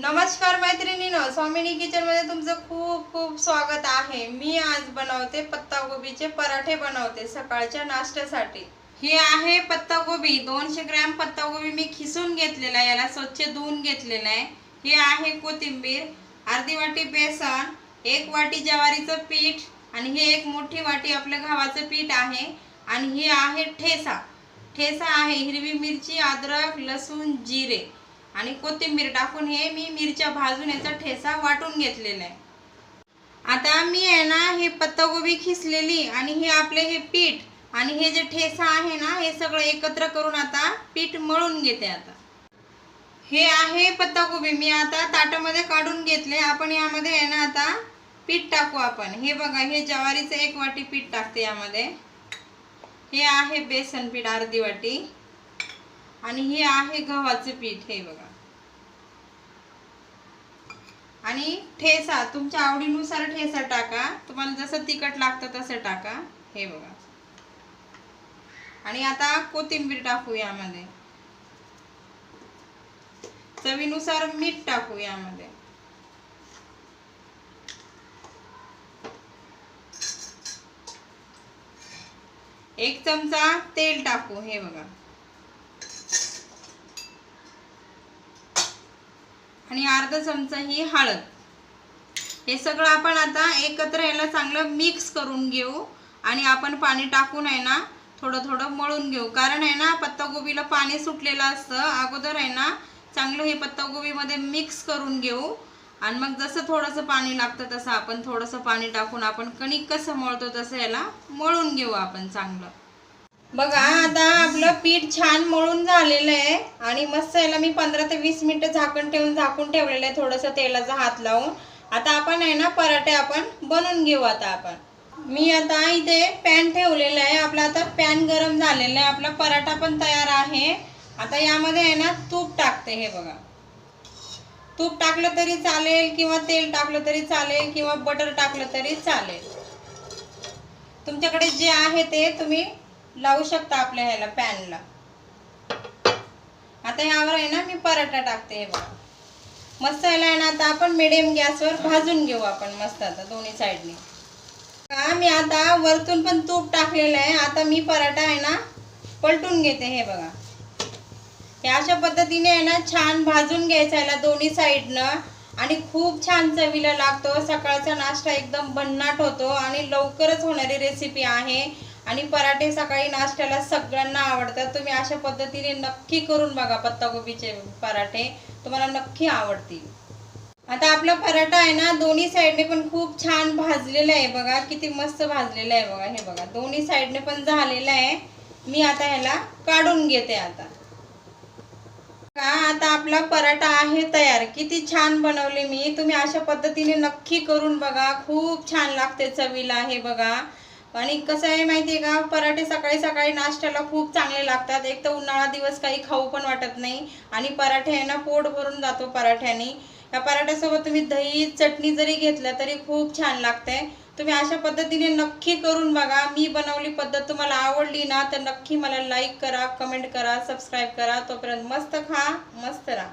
नमस्कार मैत्रिणीनो स्वामिनी किचनमध्ये तुमचं खूप खूप स्वागत आहे. मी आज बनवते पत्तागोबीचे पराठे बनवते सकाळच्या नाश्त्यासाठी. हे आहे पत्तागोबी दोनशे ग्रॅम पत्तागोबी मी खिसून घेतलेला आहे याला स्वच्छ धुवून घेतलेला आहे. हे आहे कोथिंबीर अर्धी वाटी बेसन एक वाटी ज्वारीचं पीठ आणि हे एक मोठी वाटी आपलं गव्हाचं पीठ आहे. आणि हे आहे ठेसा. ठेसा आहे हिरवी मिरची अद्रक लसूण जिरे. आणि कोथिंबीर टाकून हे मी मिरच्या भाजून याचा ठेसा वाटून घेतलेला आहे. आता मी आहे ना हे पत्तागोबी खिसलेली आणि हे आपले हे पीठ आणि हे जे ठेसा आहे ना हे सगळं एकत्र करून आता पीठ मळून घेते आता. हे आहे पत्तागोबी मी आता ताटामध्ये काढून घेतले. आपण यामध्ये आहे ना आता पीठ टाकू आपण. हे बघा हे ज्वारीचं एक वाटी पीठ टाकते यामध्ये. हे आहे बेसन पीठ अर्धी वाटी. आणि हे आहे गव्हाचं पीठ हे बघा. आणि ठेसा तुमच्या आवडीनुसार ठेसा टाका. तुम्हाला जसं तिखट लागतं तसं टाका. हे बघा. आणि आता कोथिंबीर टाकू यामध्ये. चवीनुसार मीठ टाकू यामध्ये. एक चमचा तेल टाकू हे बघा. आणि अर्धा चमचा ही हळद. हे सगळं आपण आता एकत्र याला चांगलं मिक्स करून घेऊ. आणि आपण पाणी टाकून आहे ना थोडं थोडं मळून घेऊ. कारण आहे ना पत्तागोबीला पाणी सुटलेलं असतं. अगोदर आहे ना चांगलं हे पत्तागोबीमध्ये मिक्स करून घेऊ. आणि मग जसं थोडंसं पाणी लागतं तसं आपण थोडंसं पाणी टाकून आपण कणिक कसं मळतो तसं याला मळून घेऊ आपण चांगलं. बघा आता आपलं पीठ छान मळून झालेलं आहे आणि मस्त याला मी पंधरा ते वीस मिनिटं झाकण ठेवून झाकून ठेवलेलं आहे थोडंसं तेलाचा हात लावून. आता आपण आहे ना पराठे आपण बनवून घेऊ आता आपण. मी आता इथे पॅन ठेवलेलं आहे. आपला आता पॅन गरम झालेला आहे. आपला पराठा पण तयार आहे. आता यामध्ये आहे ना तूप टाकते हे बघा. तूप टाकलं तरी चालेल किंवा तेल टाकलं तरी चालेल किंवा बटर टाकलं तरी चालेल. तुमच्याकडे जे आहे ते तुम्ही लावू शकता आपल्या ह्याला पॅनला. आता यावर आहे ना मी पराठा टाकते हे बघा. मस्त याला आहे ना आता आपण मिडियम गॅसवर भाजून घेऊ आपण मस्त आता दोन्ही साईडने का मी आता वरतून पण तूप टाकलेलं आहे. आता मी पराठा आहे ना पलटून घेते हे बघा. हे अशा पद्धतीने आहे ना छान भाजून घ्यायचा याला दोन्ही साईडनं आणि खूप छान चवीला लागतो. सकाळचा नाश्ता एकदम भन्नाट होतो आणि लवकरच होणारी रेसिपी आहे. आणि पराठे सकाळी नाश्त्याला सगळ्यांना आवडतात. तुम्ही अशा पद्धतीने नक्की करून बघा पत्तागोबीचे पराठे. तुम्हाला नक्की आवडतील. आता आपला पराठा आहे ना दोन्ही साईडने पण खूप छान भाजलेला आहे बघा. किती मस्त भाजलेला आहे बघा हे बघा. दोन्ही साईडने पण झालेला आहे. मी आता ह्याला काढून घेते आता. का आता आपला पराठा आहे तयार. किती छान बनवले मी. तुम्ही अशा पद्धतीने नक्की करून बघा. खूप छान लागते चवीला हे बघा. आणि कसं आहे माहिती आहे का? पराठे सकाळी सकाळी नाश्त्याला खूप चांगले लागतात. एक तर उन्हाळा दिवस काही खाऊ पण वाटत नाही आणि पराठे आहे ना पोट भरून जातो पराठ्याने. या पराठ्यासोबत तुम्ही दही चटणी जरी घेतलं तरी खूप छान लागते. तुम्ही अशा पद्धतीने नक्की करून बघा. मी बनवली पद्धत तुम्हाला आवडली ना तर नक्की मला लाईक करा कमेंट करा सबस्क्राईब करा. तोपर्यंत मस्त खा मस्त राहा.